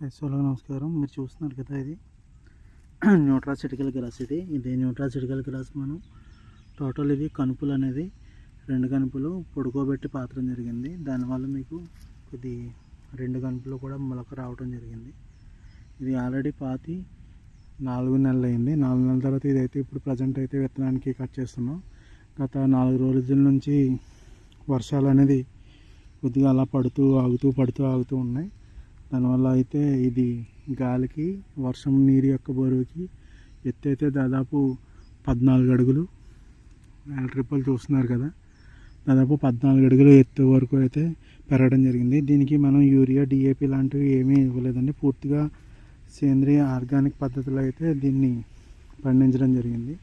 Hello నమస్కారం. మీరు చూస్తున్నారు కదా ఇది. న్యూట్రాసిటికల్ గ్రాస్ ఇది. ఇది న్యూట్రాసిటికల్ గ్రాస్ మనం. టోటల్ ఇది కనుపులు అనేది. రెండు కనుపులు పొడుకోబెట్టి పాత్రం జరిగింది. దానివల్ల మీకు కొద్ది రెండు కనుపులు కూడా మొలక రావడం జరిగింది. ఇది ఆల్రెడీ పాతి నాలుగు నెలలు అయింది. నాలుగు నెలల తర్వాత ఇదైతే ఇప్పుడు ప్రజెంట్ అయితే విత్తనానికి కట్ చేస్తున్నాం. గత నాలుగు రోజుల నుంచి వర్షాలు అనేది కొద్దిగా అలా పడుతూ ఆగుతూ పడుతూ ఆగుతూ ఉన్నాయి. దానివల్ల అయితే ఇది గాలికి వర్షం నీరు యొక్క బరువుకి ఎత్తు అయితే దాదాపు పద్నాలుగు అడుగులు. ట్రిప్పులు చూస్తున్నారు కదా. దాదాపు పద్నాలుగు అడుగులు ఎత్తు వరకు అయితే పెరగడం జరిగింది. దీనికి మనం యూరియా డిఏపి లాంటివి ఏమీ ఇవ్వలేదండి. పూర్తిగా సేంద్రియ ఆర్గానిక్ పద్ధతిలో అయితే దీన్ని పండించడం జరిగింది.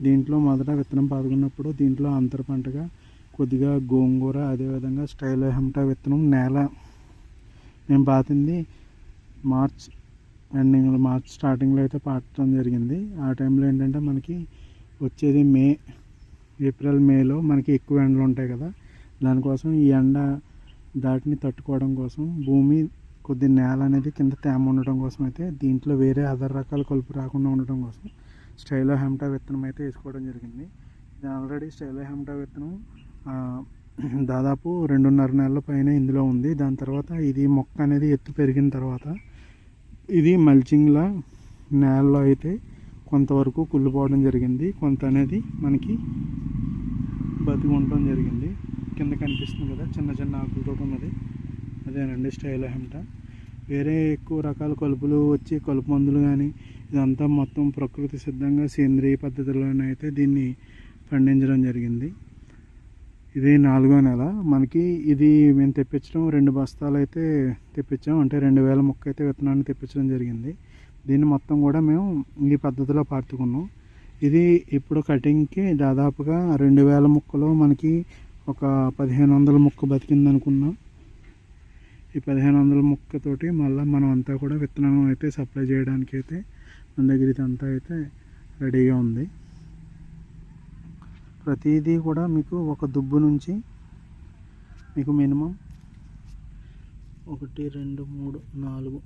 దీంట్లో మొదట విత్తనం పాల్గొన్నప్పుడు దీంట్లో అంతర పంటగా కొద్దిగా గోంగూర అదేవిధంగా స్టైల్ హెమ్టా విత్తనం నేల నేను పాతింది మార్చ్ ఎండింగ్ మార్చ్ స్టార్టింగ్లో అయితే పాడటం జరిగింది. ఆ టైంలో ఏంటంటే మనకి వచ్చేది మే ఏప్రిల్ మేలో మనకి ఎక్కువ ఎండలు ఉంటాయి కదా. దానికోసం ఈ ఎండ దాటిని తట్టుకోవడం కోసం భూమి కొద్ది నేల అనేది కింద తేమ ఉండటం కోసం అయితే దీంట్లో వేరే అదర్ రకాల కలుపు రాకుండా ఉండటం కోసం స్టైలో హెమ్టా విత్తనం అయితే వేసుకోవడం జరిగింది. ఇది ఆల్రెడీ స్టైలో హెమ్టా విత్తనం దాదాపు రెండున్నర నెలల పైన ఇందులో ఉంది. దాని తర్వాత ఇది మొక్క అనేది ఎత్తు పెరిగిన తర్వాత ఇది మల్చింగ్లా నేలలో అయితే కొంతవరకు కుళ్ళిపోవడం జరిగింది. కొంత అనేది మనకి బతికి ఉండటం జరిగింది. కింద కనిపిస్తుంది కదా చిన్న చిన్న ఆకులతో ఉన్నది. అదేనండి స్టైల్ హెమ్ట వేరే ఎక్కువ రకాల కలుపులు వచ్చి కలుపు మందులు కానీ ఇదంతా మొత్తం ప్రకృతి సిద్ధంగా సేంద్రియ పద్ధతిలోనైతే దీన్ని పండించడం జరిగింది. ఇది నాలుగో నెల. మనకి ఇది మేము తెప్పించడం రెండు బస్తాలు అయితే తెప్పించాం. అంటే రెండు వేల మొక్క అయితే విత్తనాన్ని తెప్పించడం జరిగింది. దీన్ని మొత్తం కూడా మేము ఈ పద్ధతిలో పాతుకున్నాం. ఇది ఇప్పుడు కటింగ్కి దాదాపుగా రెండు వేల ముక్కలో మనకి ఒక పదిహేను వందల మొక్క బతికింది అనుకున్నాం. ఈ పదిహేను వందల మొక్కతోటి మళ్ళీ మనం అంతా కూడా విత్తనం అయితే సప్లై చేయడానికి అయితే మన దగ్గర ఇదంతా అయితే రెడీగా ఉంది. ప్రతిదీ కూడా మీకు ఒక దుబ్బు నుంచి మీకు మినిమం ఒకటి రెండు మూడు నాలుగు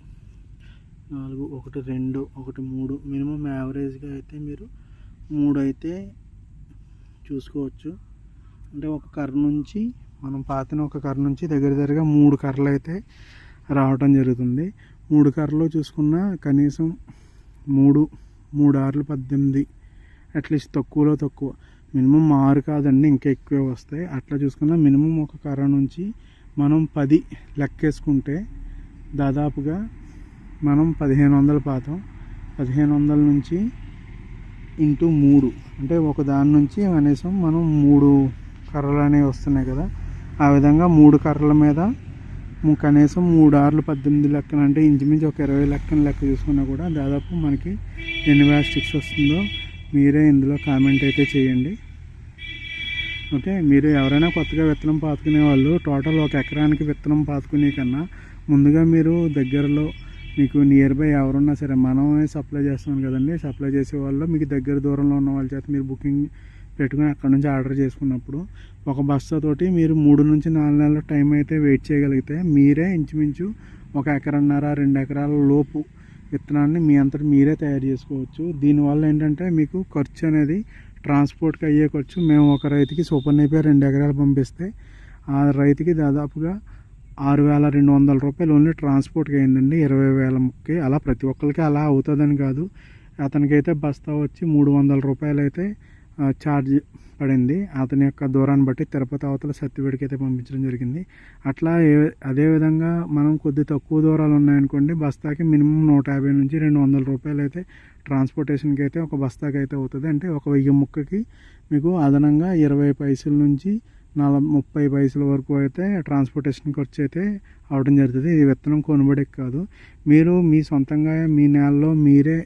నాలుగు ఒకటి రెండు ఒకటి మూడు మినిమం యావరేజ్గా అయితే మీరు మూడు అయితే చూసుకోవచ్చు. అంటే ఒక కర్ర నుంచి మనం పాతిన ఒక కర్ర నుంచి దగ్గర దగ్గరగా మూడు కర్రలు అయితే రావటం జరుగుతుంది. మూడు కర్రలు చూసుకున్న కనీసం మూడు మూడు ఆరులు పద్దెనిమిది అట్లీస్ట్ తక్కువలో తక్కువ. మినిమం ఆరు కాదండి ఇంకా ఎక్కువే వస్తాయి. అట్లా చూసుకున్న మినిమం ఒక కర్ర నుంచి మనం పది లెక్కేసుకుంటే దాదాపుగా మనం పదిహేను వందల పాతం. పదిహేను వందల నుంచి ఇంటూ మూడు. అంటే ఒక దాని నుంచి కనీసం మనం మూడు కర్రలు అనేవి వస్తున్నాయి కదా. ఆ విధంగా మూడు కర్రల మీద కనీసం మూడు ఆర్లు పద్దెనిమిది లెక్కన అంటే ఇంచుమించు ఒక ఇరవై లెక్కన లెక్క చూసుకున్నా కూడా దాదాపు మనకి ఎన్ని బ్యాస్టిక్స్ స్టిక్స్ వస్తుందో మీరే ఇందులో కామెంట్ అయితే చేయండి. ఓకే మీరు ఎవరైనా కొత్తగా విత్తనం పాతుకునే వాళ్ళు టోటల్ ఒక ఎకరానికి విత్తనం పాతుకునే కన్నా ముందుగా మీరు దగ్గరలో మీకు నియర్ బై ఎవరున్నా సరే మనమే సప్లై చేస్తాం కదండి. సప్లై చేసే వాళ్ళు మీకు దగ్గర దూరంలో ఉన్న వాళ్ళ చేత మీరు బుకింగ్ పెట్టుకుని అక్కడ నుంచి ఆర్డర్ చేసుకున్నప్పుడు ఒక బస్తాతోటి మీరు మూడు నుంచి నాలుగు నెలల టైం అయితే వెయిట్ చేయగలిగితే మీరే ఇంచుమించు ఒక ఎకరన్నర రెండు ఎకరాల లోపు విత్తనాన్ని మీ అంతటి మీరే తయారు చేసుకోవచ్చు. దీనివల్ల ఏంటంటే మీకు ఖర్చు అనేది ట్రాన్స్పోర్ట్కి అయ్యే ఖర్చు. మేము ఒక రైతుకి సూపర్ నేపియర్ రెండు ఎకరాలు పంపిస్తే ఆ రైతుకి దాదాపుగా ఆరు వేల రెండు వందల రూపాయలు ఓన్లీ ట్రాన్స్పోర్ట్కి అయిందండి. ఇరవై వేల ముక్కి అలా ప్రతి ఒక్కరికి అలా అవుతుందని కాదు. అతనికైతే బస్తా వచ్చి మూడు వందల రూపాయలు అయితే ఛార్జ్ పడింది. అతని యొక్క దూరాన్ని బట్టి తిరుపతి అవతల సత్యవేడికి అయితే పంపించడం జరిగింది. అట్లా ఏ అదేవిధంగా మనం కొద్ది తక్కువ దూరాలు ఉన్నాయనుకోండి బస్తాకి మినిమం నూట యాభై నుంచి రెండు వందల రూపాయలు అయితే ట్రాన్స్పోర్టేషన్కి అయితే ఒక బస్తాకి అయితే అవుతుంది. అంటే ఒక వెయ్యి ముక్కకి మీకు అదనంగా ఇరవై పైసల నుంచి నలభై ముప్పై పైసల వరకు అయితే ట్రాన్స్పోర్టేషన్ ఖర్చు అయితే అవడం జరుగుతుంది. ఇది విత్తనం కొనుబడికి కాదు. మీరు మీ సొంతంగా మీ నేలలో మీరే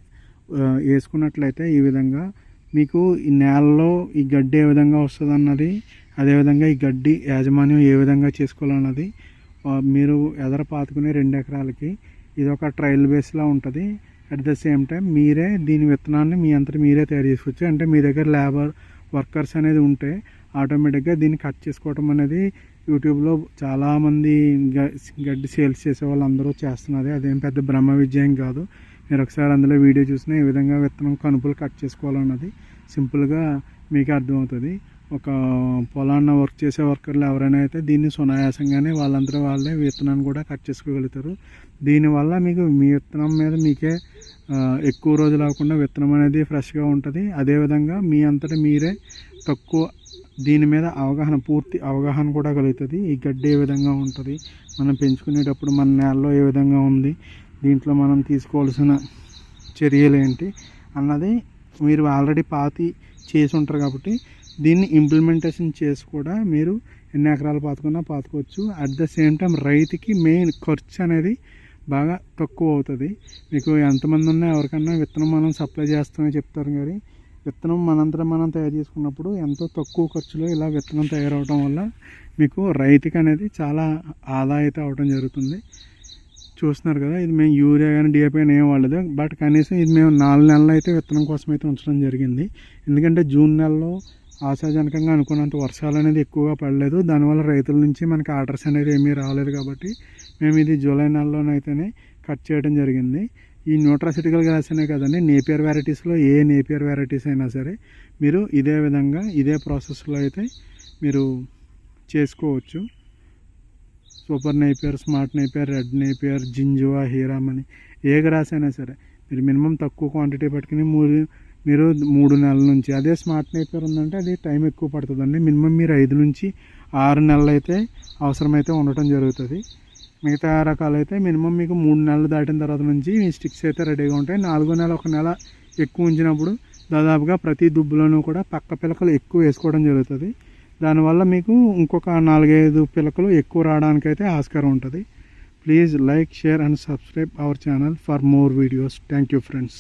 వేసుకున్నట్లయితే ఈ విధంగా మీకు ఈ నేలలో ఈ గడ్డి ఏ విధంగా వస్తుంది అన్నది అదేవిధంగా ఈ గడ్డి యాజమాన్యం ఏ విధంగా చేసుకోవాలన్నది మీరు ఎదర పాతుకునే రెండు ఎకరాలకి ఇది ఒక ట్రయల్ బేస్లా ఉంటుంది. అట్ ద సేమ్ టైం మీరే దీని విత్తనాన్ని మీ అంతా మీరే తయారు చేసుకోవచ్చు. అంటే మీ దగ్గర లేబర్ వర్కర్స్ అనేది ఉంటే ఆటోమేటిక్గా దీన్ని కట్ చేసుకోవటం అనేది యూట్యూబ్లో చాలామంది గ- గడ్డి సేల్స్ చేసే వాళ్ళు అందరూ చేస్తున్నది. అదేం పెద్ద బ్రహ్మ విజయం కాదు. మీరు ఒకసారి అందులో వీడియో చూసినా ఏ విధంగా విత్తనం కనుపులు కట్ చేసుకోవాలన్నది. సింపుల్గా మీకు అర్థమవుతుంది. ఒక పొలాన్న వర్క్ చేసే వర్కర్లు ఎవరైనా అయితే దీన్ని సునాయాసంగానే వాళ్ళందరూ వాళ్ళే విత్తనాన్ని కూడా కట్ చేసుకోగలుగుతారు. దీనివల్ల మీకు మీ విత్తనం మీద మీకే ఎక్కువ రోజులు అవ్వకుండా విత్తనం అనేది ఫ్రెష్గా ఉంటుంది. అదేవిధంగా మీ అంతటా మీరే తక్కువ దీని మీద అవగాహన పూర్తి అవగాహన కూడా కలుగుతుంది. ఈ గడ్డి ఏ విధంగా ఉంటుంది మనం పెంచుకునేటప్పుడు మన నేలలో ఏ విధంగా ఉంది దీంట్లో మనం తీసుకోవాల్సిన చర్యలు ఏంటి అన్నది మీరు ఆల్రెడీ పాతి చేసి ఉంటారు కాబట్టి దీన్ని ఇంప్లిమెంటేషన్ చేసి కూడా మీరు ఎన్ని ఎకరాలు పాతుకున్నా పాతుకోవచ్చు. అట్ ద సేమ్ టైం రైతుకి మెయిన్ ఖర్చు అనేది బాగా తక్కువ అవుతుంది. మీకు ఎంతమంది ఉన్నా ఎవరికన్నా విత్తనం మనం సప్లై చేస్తామని చెప్తారు కానీ విత్తనం మనంతటా మనం తయారు చేసుకున్నప్పుడు ఎంతో తక్కువ ఖర్చులో ఇలా విత్తనం తయారవడం వల్ల మీకు రైతుకి అనేది చాలా ఆదా అయితే అవడం జరుగుతుంది. చూస్తున్నారు కదా ఇది మేము యూరియా కానీ డిఏపీ కానీ ఏం వాడలేదు. బట్ కనీసం ఇది మేము నాలుగు నెలలు అయితే విత్తనం కోసం అయితే ఉంచడం జరిగింది. ఎందుకంటే జూన్ నెలలో ఆశాజనకంగా అనుకున్నంత వర్షాలు అనేది ఎక్కువగా పడలేదు. దానివల్ల రైతుల నుంచి మనకి ఆర్డర్స్ అనేది ఏమీ రాలేదు కాబట్టి మేము ఇది జూలై నెలలోనైతేనే కట్ చేయడం జరిగింది. ఈ న్యూట్రాసిటికల్ గ్రాస్ అనే కదండి నేపియర్ వెరైటీస్లో ఏ నేపియర్ వెరైటీస్ అయినా సరే మీరు ఇదే విధంగా ఇదే ప్రాసెస్లో అయితే మీరు చేసుకోవచ్చు. Super napier smart napier red napier జింజువా హీరామ్ అని ఏ గ్రాస్ అయినా సరే మీరు మినిమం తక్కువ క్వాంటిటీ పట్టుకుని మూడు మీరు మూడు నెలల నుంచి అదే స్మార్ట్ నేపియర్ ఉందంటే అది టైం ఎక్కువ పడుతుందండి. మినిమం మీరు ఐదు నుంచి ఆరు నెలలు అయితే అవసరమైతే ఉండటం జరుగుతుంది. మిగతా రకాలు అయితే మినిమం మీకు మూడు నెలలు దాటిన తర్వాత నుంచి మీ స్టిక్స్ అయితే రెడీగా ఉంటాయి. నాలుగో నెల ఒక నెల ఎక్కువ ఉంచినప్పుడు దాదాపుగా ప్రతి దుబ్బులోనూ కూడా పక్క పిలకలు ఎక్కువ వేసుకోవడం జరుగుతుంది. దానివల్ల మీకు ఇంకొక నాలుగైదు పిలకలు ఎక్కువ రావడానికైతే ఆస్కారం ఉంటుంది. Please like share and subscribe our channel for more videos. Thank you friends.